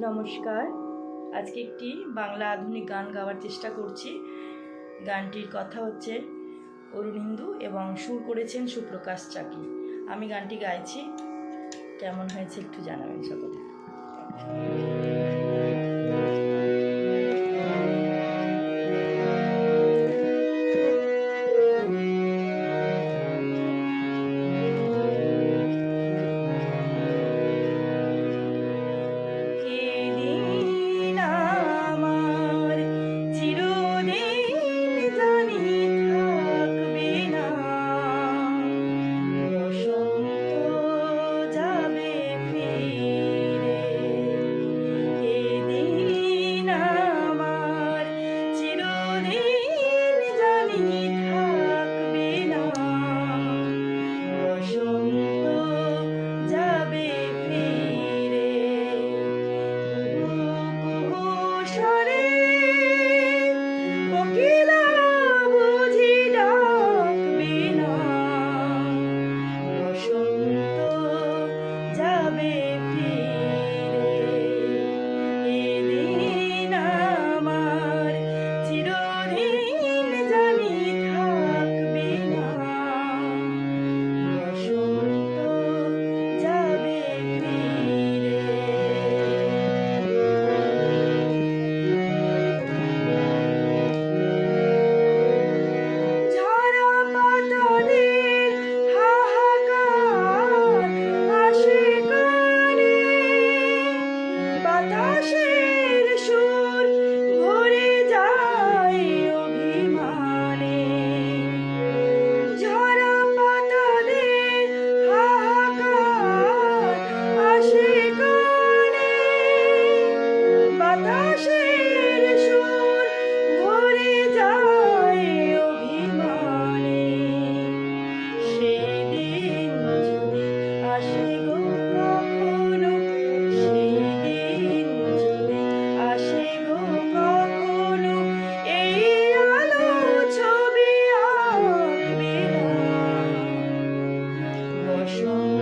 নমস্কার। আজকে একটি বাংলা আধুনিক গান গাওয়ার চেষ্টা করছি। গানটির কথা হচ্ছে অরুণিন্দু এবং সুর করেছেন সুপ্রকাশ চাকি। আমি গানটি গাইছি। কেমন হয়েছে একটু জানাবেন সকলে। 说